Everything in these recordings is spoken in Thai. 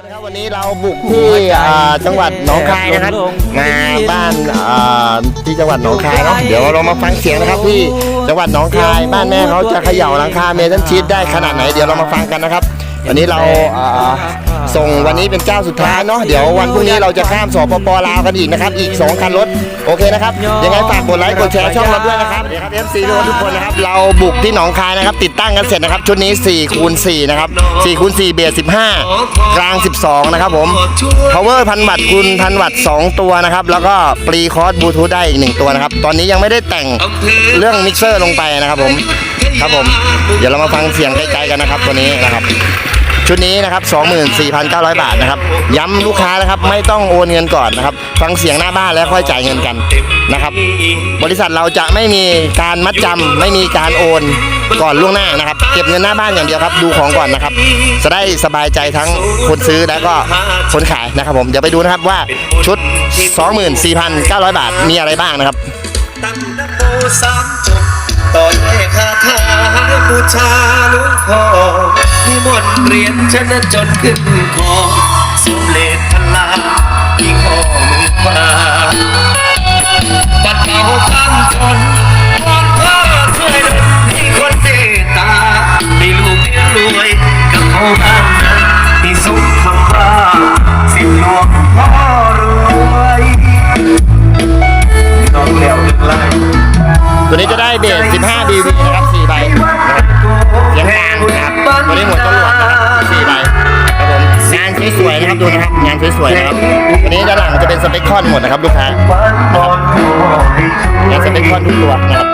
นี้เราบุกที่อ่าจังหวัดหนองคายนะครับมาบ้านอ่าที่จังหวัดหนองคายเนาะเดี๋ยวเรามาฟังเสียงนะครับที่จังหวัดหนองคายบ้านแม่เขาจะเขย่าหลังคาเมทัลชีตได้ขนาดไหนเดี๋ยวเรามาฟังกันนะครับ วันนี้เราอ่าส่งวันนี้เป็นเจ้าสุดท้ายเนาะเดี๋ยววันพรุ่งนี้เราจะข้ามสปปลาวกันอีกนะครับ อีก 2 คันรถ โอเคนะครับ ยังไงฝากกดไลค์กดแชร์ช่องเราด้วยนะครับเดี๋ยวครับ FC ทุกคนนะครับ เราบุกที่หนองคายนะครับ ติดตั้งกันเสร็จนะครับ ชุดนี้4คูณ4นะครับ4คูณ4เบส15 กลาง 12 นะครับผม power พันวัตต์คูณพันวัตต์2ตัวนะครับ แล้วก็ปรีคอร์สบลูทูธได้อีก 1 ตัวนะครับ ตอนนี้ยังไม่ได้แต่งเรื่องมิกเซอร์ลงไปนะครับผม ครับผม เดี๋ยวเรามาฟังเสียงใกล้ๆกันนะครับตัวนี้นะครับ ชุดนี้นะครับ 24,900 บาทนะครับ ย้ำลูกค้านะครับไม่ต้องโอนเงินก่อนนะครับ ฟังเสียงหน้าบ้านแล้วค่อยจ่ายเงินกันนะครับ บริษัทเราจะไม่มีการมัดจำไม่มีการโอนก่อนล่วงหน้านะครับ เก็บเงินหน้าบ้านอย่างเดียวครับ ดูของก่อนนะครับ จะได้สบายใจทั้งคนซื้อและก็คนขายนะครับ ผมเดี๋ยวไปดูนะครับว่าชุด 24,900 บาทมีอะไรบ้างนะครับ ต่อด้วยคาถาบูชาหลวงพ่อนิมนต์เรียนชนะจนขึ้นคอสุเลศพลาที่ข้อมือขวาปัดเป่าความจน ตัวนี้จะได้เบส15 dB นะครับ4ใบนะครับเสียงกลางนะครับ ตัวนี้หัวจรวดนะครับ4ใบครับผมงานสวยๆนะครับดูนะครับ งานสวยๆนะครับ ตัวนี้ด้านหลังจะเป็นสเปคคอนหมดนะครับลูกค้างานสเปคคอนทุกตัวนะครับ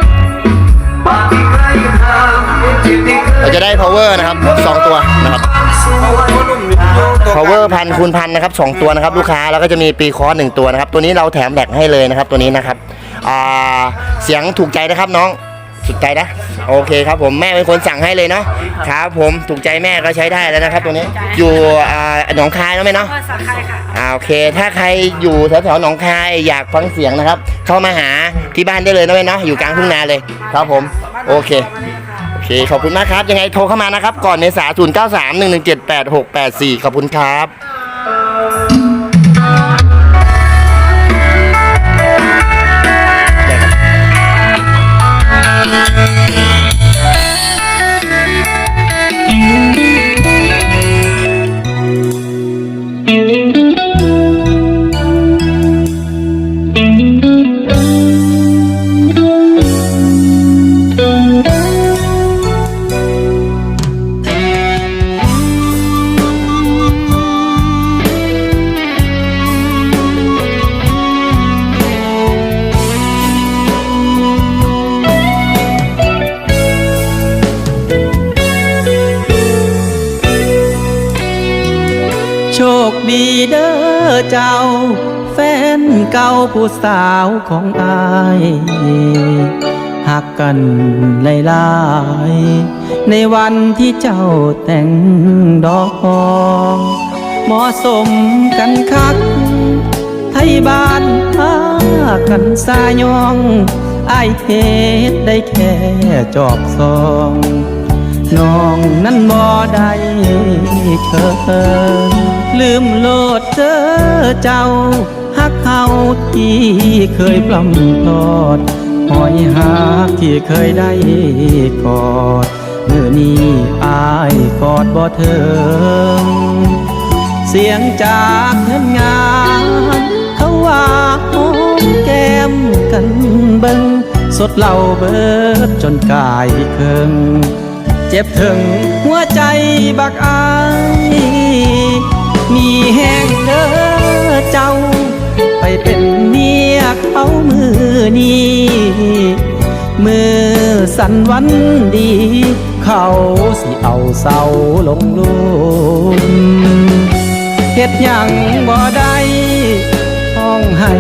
เราจะได้ power นะครับ 2 ตัวนะครับ power พันคูณพันนะครับ2ตัวนะครับลูกค้าแล้วก็จะมีปีคอร์สหนึ่งตัวนะครับ ตัวนี้เราแถมแบกให้เลยนะครับตัวนี้นะครับอ่าเสียงถูกใจนะครับน้องถูกใจนะโอเคครับผมแม่เป็นคนสั่งให้เลยเนาะครับผมถูกใจแม่ก็ใช้ได้แล้วนะครับ ตัวนี้อยู่อ่าหนองคายแล้วไหมเนาะอำเภอสังไคค่ะอ่าโอเค ถ้าใครอยู่แถวๆหนองคายอยากฟังเสียงนะครับ เข้ามาหาที่บ้านได้เลยนะเว้ยเนาะอยู่กลางทุ่งนาเลย ครับผมโอเคโอเค ค ขอบคุณมากครับ ยังไงโทรเข้ามานะครับ ก่อนเมษา0 9 3 1 1 7 8 6 8 4 ขอบคุณครับ โชคดีเด้อเจ้า แฟนเก่าผู้สาวของอายหักกันหลายๆในวันที่เจ้าแต่งดอกเหมาะสมกันคัก ไทยบ้านพากันสายองอายเฮ็ดได้แค่จอบซองน้องนั้นบ่ได้เคย ลืมโลดเจอเจ้าฮักเฮาที่เคยปล้ำทอดหอยหักที่เคยได้กอดเมื่อนี้อายกอดบ่เถิงเสียงจากเงินงานเขาว่าหอมแก้มกันเบิงสดเหล่าเบิดจนกายเคิงเจ็บถึงหัวใจบักอาย มีแห้งเด้อเจ้า ไปเป็นเมียเขามือนี้มือสันวันดี เขาสิเอาเศร้าลงลุมเฮ็ดยังบ่ได้ห้องให้